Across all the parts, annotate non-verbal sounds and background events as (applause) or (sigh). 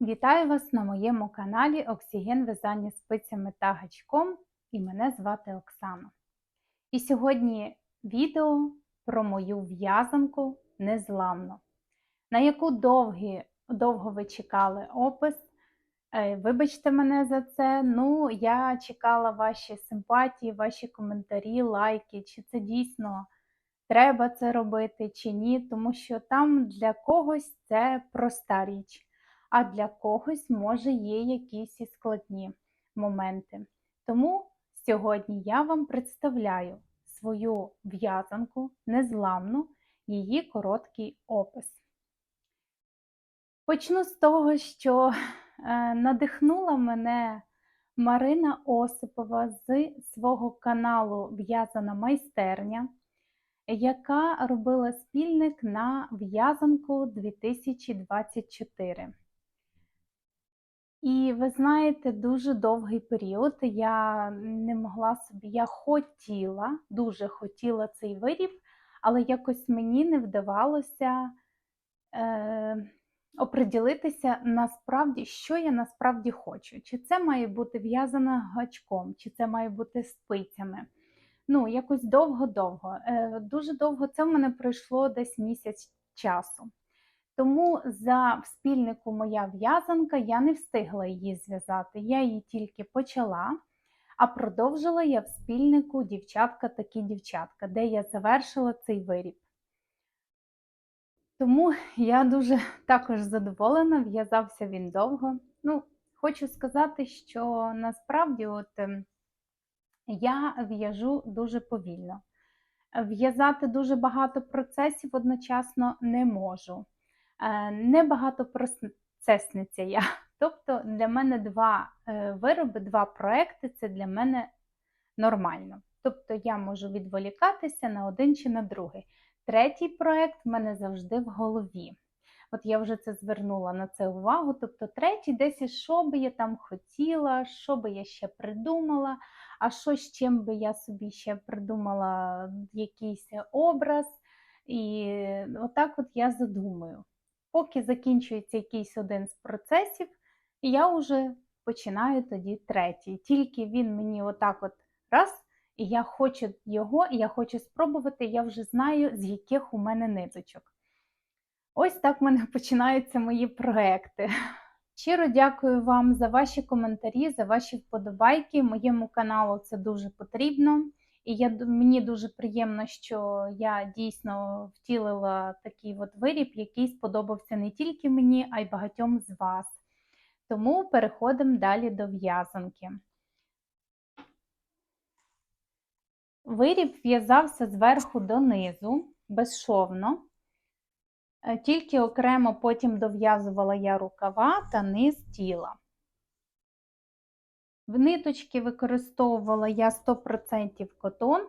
Вітаю вас на моєму каналі Оксіген В'язання спицями та гачком і мене звати Оксана. І сьогодні відео про мою в'язанку незламно, на яку довгі, довго ви чекали опис. Е, Вибачте мене за це. Ну, я чекала ваші симпатії, ваші коментарі, лайки, чи це дійсно треба це робити, чи ні, тому що там для когось це проста річ а для когось, може, є якісь і складні моменти. Тому сьогодні я вам представляю свою в'язанку, незламну, її короткий опис. Почну з того, що е, надихнула мене Марина Осипова з свого каналу В'язана майстерня, яка робила спільник на в'язанку 2024. І ви знаєте, дуже довгий період я не могла собі, я хотіла, дуже хотіла цей виріб, але якось мені не вдавалося е, оприділитися насправді, що я насправді хочу. Чи це має бути в'язано гачком, чи це має бути спицями. Ну, якось довго-довго. Е, Дуже довго це в мене пройшло десь місяць часу. Тому за в спільнику моя в'язанка я не встигла її зв'язати. Я її тільки почала, а продовжила я в спільнику дівчатка такі дівчатка, де я завершила цей виріб. Тому я дуже також задоволена, в'язався він довго. Ну, Хочу сказати, що насправді от, ем, я в'яжу дуже повільно. В'язати дуже багато процесів одночасно не можу. Е, небагато процесниця я. (laughs) Тобто для мене два е, вироби, два проекти це для мене нормально. Тобто я можу відволікатися на один чи на другий. Третій проект в мене завжди в голові. От я вже це звернула на це увагу. Тобто, третій, десь що би я там хотіла, що би я ще придумала, а що з чим би я собі ще придумала якийсь образ. І отак от я задумаю. Поки закінчується якийсь один з процесів, я вже починаю тоді третій. Тільки він мені отак от раз, і я хочу його, і я хочу спробувати, я вже знаю, з яких у мене ниточок. Ось так в мене (laughs) починаються мої проекти. Щиро дякую вам за ваші коментарі, за ваші вподобайки. Моєму каналу це дуже потрібно. І я, мені дуже приємно, що я дійсно втілила такий от виріб, який сподобався не тільки мені, а й багатьом з вас. Тому переходимо далі до в'язанки. Виріб в'язався зверху донизу, безшовно, е, тільки окремо потім дов'язувала я рукава та низ тіла. В ниточки використовувала я 100% котон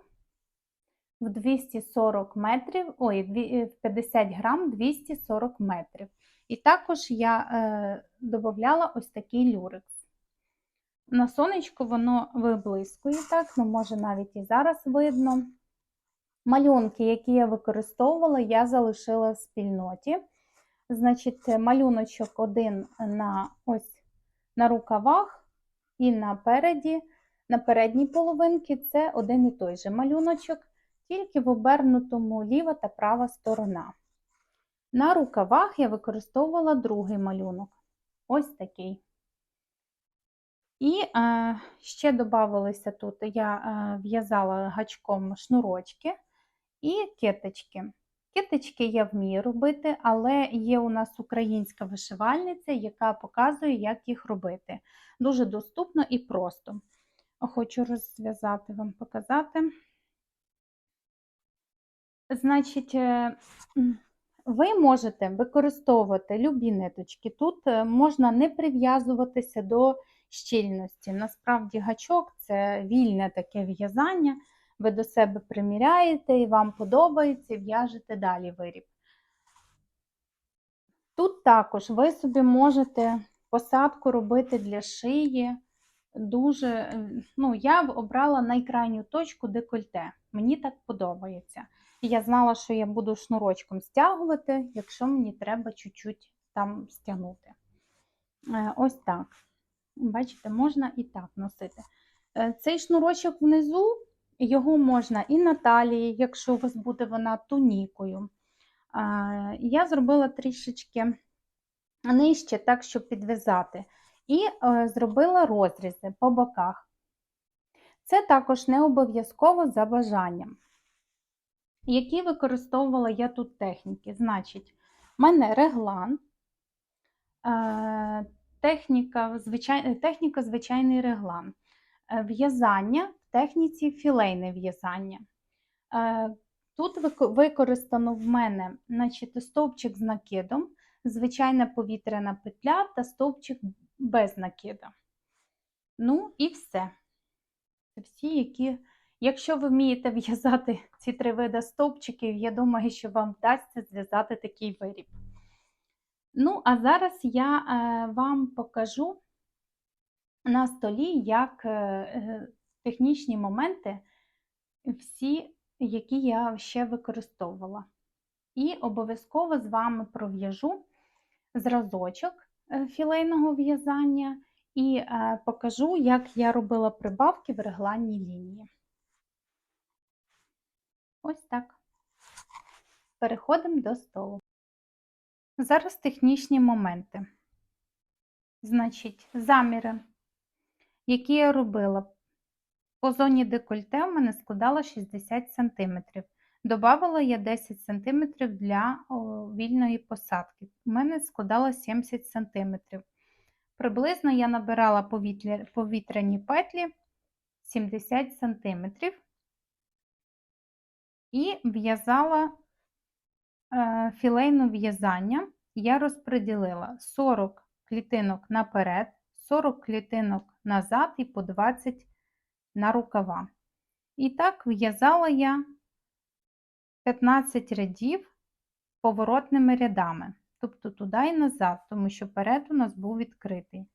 в 240 метрів, ой, в 50 грам 240 метрів. І також я е, додавала ось такий люрекс. На сонечку воно виблискує так, ну, може навіть і зараз видно. Малюнки, які я використовувала, я залишила в спільноті. Значить, малюночок один на ось на рукавах. І напереді, на передній половинці це один і той же малюночок, тільки в обернутому ліва та права сторона. На рукавах я використовувала другий малюнок. Ось такий. І е, ще додавалися тут, я е, в'язала гачком шнурочки і киточки. Киточки я вмію робити, але є у нас українська вишивальниця, яка показує, як їх робити. Дуже доступно і просто. Хочу розв'язати вам показати. Значить, е, ви можете використовувати любі ниточки. Тут е, можна не прив'язуватися до щільності. Насправді, гачок це вільне таке в'язання ви до себе приміряєте і вам подобається, і в'яжете далі виріб. Тут також ви собі можете посадку робити для шиї. Дуже, ну, Я обрала найкрайню точку декольте. Мені так подобається. І я знала, що я буду шнурочком стягувати, якщо мені треба чуть-чуть там стягнути. Е, Ось так. Бачите, можна і так носити. Е, Цей шнурочок внизу, його можна і на талії, якщо у вас буде вона тунікою. Я зробила трішечки нижче, так, щоб підв'язати. І е, зробила розрізи по боках. Це також не обов'язково за бажанням. Які використовувала я тут техніки? Значить, в мене реглан, е, техніка, звичай, техніка звичайний реглан, е, в'язання техніці філейне в'язання. Е, Тут використано в мене значить, стовпчик з накидом, звичайна повітряна петля та стовпчик без накида. Ну і все. Це всі, які. Якщо ви вмієте в'язати ці три види стовпчиків, я думаю, що вам вдасться зв'язати такий виріб. Ну, а зараз я е, вам покажу на столі, як е, технічні моменти, всі, які я ще використовувала. І обов'язково з вами пров'яжу зразочок е, філейного в'язання і е, покажу, як я робила прибавки в регланній лінії. Ось так. Переходимо до столу. Зараз технічні моменти. Значить, заміри, які я робила по зоні декольте, у мене складало 60 см. Добавила я 10 см для вільної посадки. У мене складало 70 см. Приблизно я набирала повітряні петлі 70 см і в'язала е, філейне в'язання. Я розподілила 40 клітинок наперед, 40 клітинок назад і по 20 на рукава. І так в'язала я 15 рядів поворотними рядами, тобто туди і назад, тому що перед у нас був відкритий.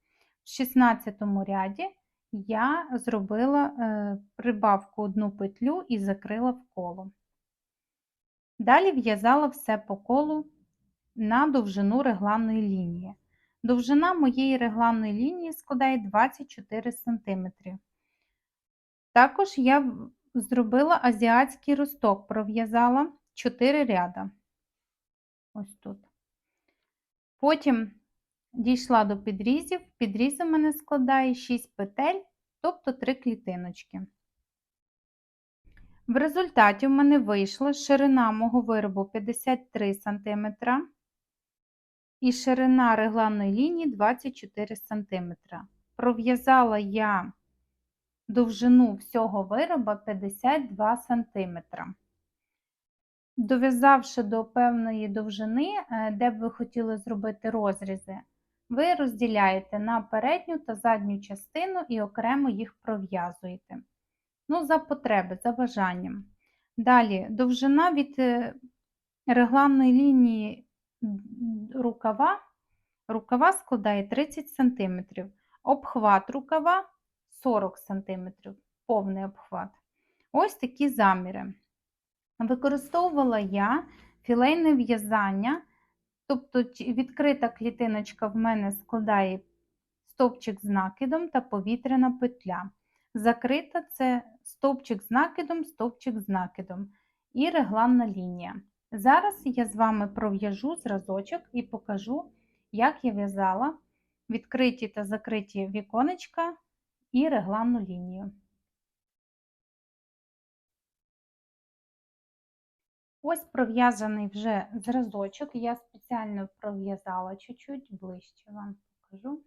В 16 ряді я зробила е, прибавку одну петлю і закрила в коло. Далі в'язала все по колу на довжину регланної лінії. Довжина моєї регланної лінії складає 24 см. Також я зробила азіатський росток, пров'язала 4 ряда. Ось тут. Потім дійшла до підрізів. Підріз у мене складає 6 петель, тобто 3 клітиночки. В результаті в мене вийшла ширина мого виробу 53 см і ширина регланної лінії 24 см. Пров'язала я довжину всього вироба 52 см. Дов'язавши до певної довжини, е, де б ви хотіли зробити розрізи, ви розділяєте на передню та задню частину і окремо їх пров'язуєте. Ну, за потреби, за бажанням. Далі, довжина від е, регланної лінії рукава, рукава складає 30 см, обхват рукава 40 см, повний обхват. Ось такі заміри. Використовувала я філейне в'язання, тобто відкрита клітиночка в мене складає стовпчик з накидом та повітряна петля. Закрита це стовпчик з накидом, стовпчик з накидом і регланна лінія. Зараз я з вами пров'яжу зразочок і покажу, як я в'язала відкриті та закриті віконечка і регланну лінію. Ось пров'язаний вже зразочок, я спеціально пров'язала чуть-чуть ближче вам покажу.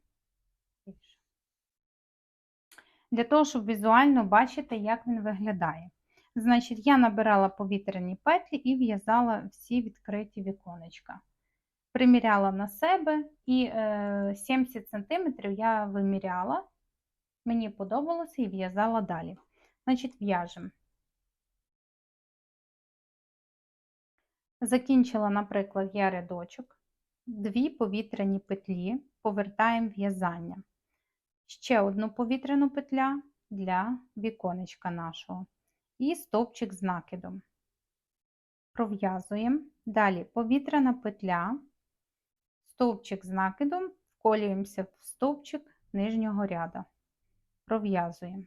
Для того, щоб візуально бачити, як він виглядає. Значить, я набирала повітряні петлі і в'язала всі відкриті віконечка. Приміряла на себе і 70 см я виміряла, мені подобалося і в'язала далі. Значить, в'яжемо. Закінчила, наприклад, я рядочок, дві повітряні петлі, повертаємо в'язання. Ще одну повітряну петля для віконечка нашого. І стовпчик з накидом. Пров'язуємо. Далі повітряна петля, стовпчик з накидом, вколюємося в стовпчик нижнього ряду, пров'язуємо.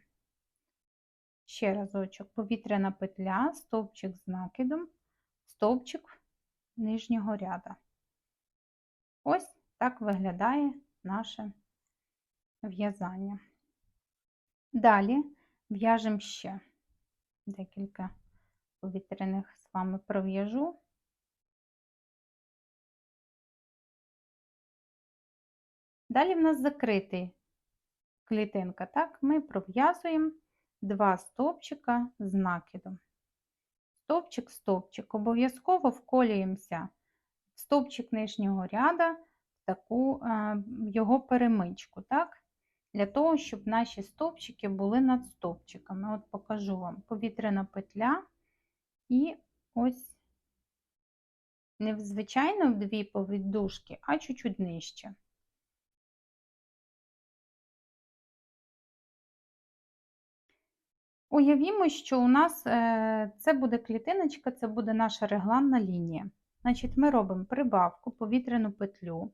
Ще разочок, повітряна петля, стовпчик з накидом, стовпчик нижнього ряду. Ось так виглядає наше в'язання. Далі в'яжемо ще декілька повітряних з вами пров'яжу. Далі в нас закритий клітинка, так, ми пров'язуємо два стовпчика з накидом. Стовпчик, стовпчик. Обов'язково вколюємося в стовпчик нижнього ряда, в таку е, його перемичку, так? Для того, щоб наші стовпчики були над стовпчиками. От покажу вам повітряна петля і ось не звичайно в дві повіддушки, а чуть-чуть нижче. Уявімо, що у нас е, це буде клітиночка, це буде наша регланна лінія. Значить, ми робимо прибавку, повітряну петлю,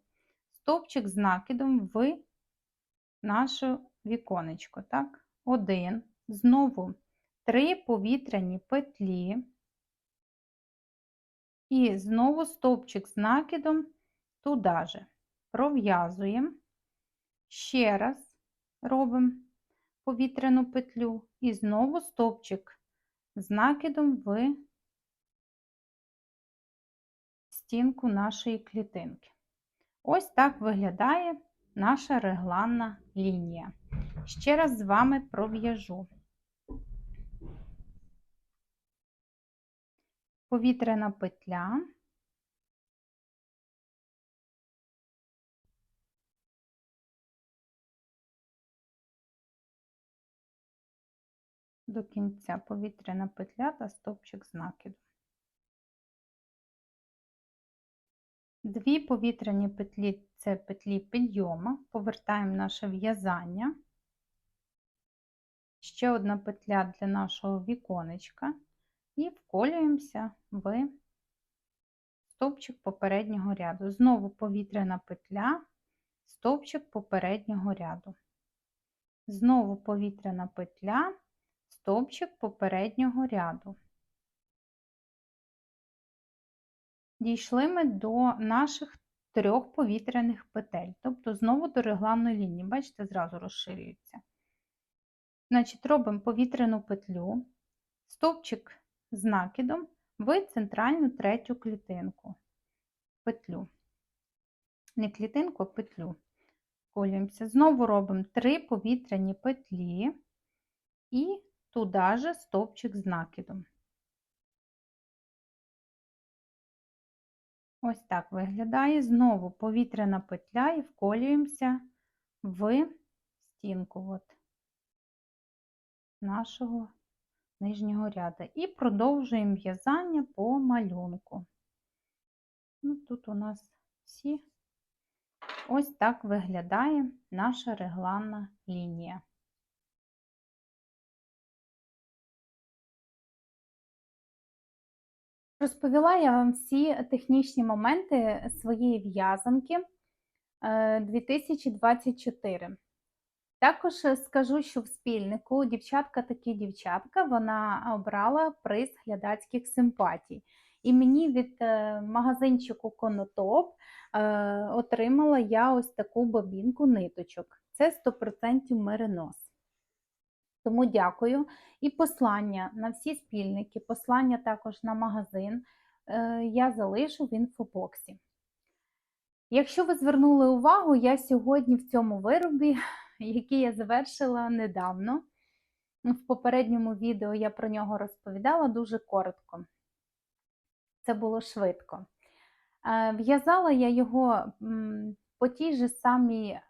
стовпчик з накидом в наше віконечко. Так? Один, знову три повітряні петлі. І знову стовпчик з накидом туди же. Пров'язуємо, ще раз робимо повітряну петлю і знову стовпчик з накидом в стінку нашої клітинки. Ось так виглядає наша регланна лінія. Ще раз з вами пров'яжу. Повітряна петля. До кінця повітряна петля та стовпчик з накиду. Дві повітряні петлі це петлі підйому, повертаємо наше в'язання. Ще одна петля для нашого віконечка і вколюємося в стовпчик попереднього ряду. Знову повітряна петля, стовпчик попереднього ряду. Знову повітряна петля, стовпчик попереднього ряду. Дійшли ми до наших трьох повітряних петель, тобто знову до регланної лінії, бачите, зразу розширюється. Значить, робимо повітряну петлю, стовпчик з накидом в центральну третю клітинку, петлю. Не клітинку, а петлю. Колюємося. Знову робимо три повітряні петлі і туди же стовпчик з накидом. Ось так виглядає. Знову повітряна петля і вколюємося в стінку от нашого нижнього ряду. І продовжуємо в'язання по малюнку. Ну, Тут у нас всі ось так виглядає наша регланна лінія. Розповіла я вам всі технічні моменти своєї в'язанки 2024. Також скажу, що в спільнику дівчатка такі дівчатка вона обрала приз глядацьких симпатій. І мені від е, магазинчику Конотоп е, отримала я ось таку бобінку ниточок. Це 100% меринос. Тому дякую. І послання на всі спільники, послання також на магазин е, я залишу в інфобоксі. Якщо ви звернули увагу, я сьогодні в цьому виробі, (laughs) який я завершила недавно, в попередньому відео я про нього розповідала дуже коротко. Це було швидко. Е, в'язала я його по тій же самій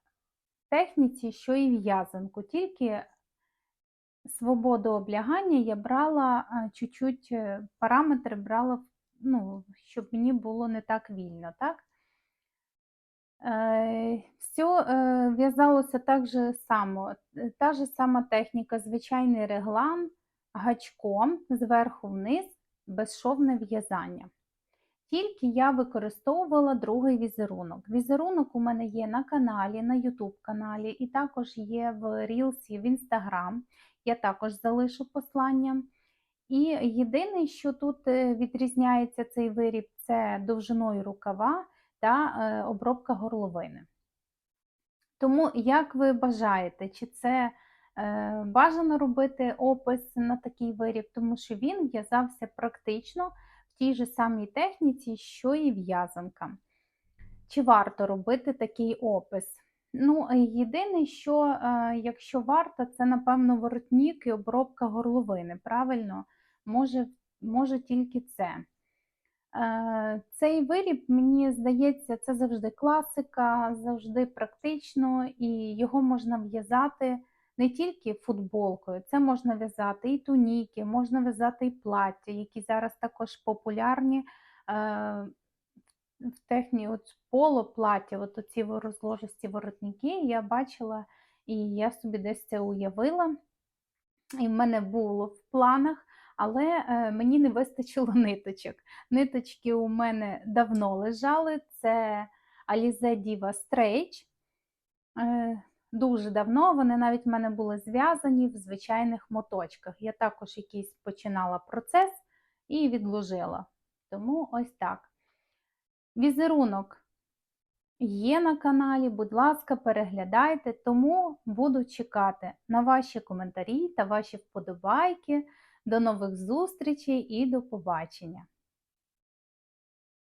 техніці, що і в'язанку, тільки свободу облягання я брала чуть-чуть е, параметри брала, ну, щоб мені було не так вільно. так? Е, Все в'язалося так же само, та ж сама техніка, звичайний реглан, гачком зверху вниз, безшовне в'язання. Тільки я використовувала другий візерунок. Візерунок у мене є на каналі, на YouTube каналі, і також є в Reels, в Instagram. Я також залишу послання. І єдине, що тут е, відрізняється цей виріб, це довжиною рукава та е, обробка горловини. Тому, як ви бажаєте, чи це е, бажано робити опис на такий виріб, тому що він в'язався практично тій же самій техніці, що і в'язанка. Чи варто робити такий опис? Ну, єдине, що е, якщо варто, це, напевно, воротник і обробка горловини. Правильно, може, може тільки це. Е, Цей виріб, мені здається, це завжди класика, завжди практично, і його можна в'язати не тільки футболкою, це можна в'язати і туніки, можна в'язати і плаття, які зараз також популярні. Е, В техні от поло плаття, от оці розложисті воротники, я бачила, і я собі десь це уявила. І в мене було в планах, але е, мені не вистачило ниточок. Ниточки у мене давно лежали. Це Alize Diva Stretch. Дуже давно вони навіть в мене були зв'язані в звичайних моточках. Я також якийсь починала процес і відложила. Тому ось так. Візерунок є на каналі, будь ласка, переглядайте, тому буду чекати на ваші коментарі та ваші вподобайки. До нових зустрічей і до побачення!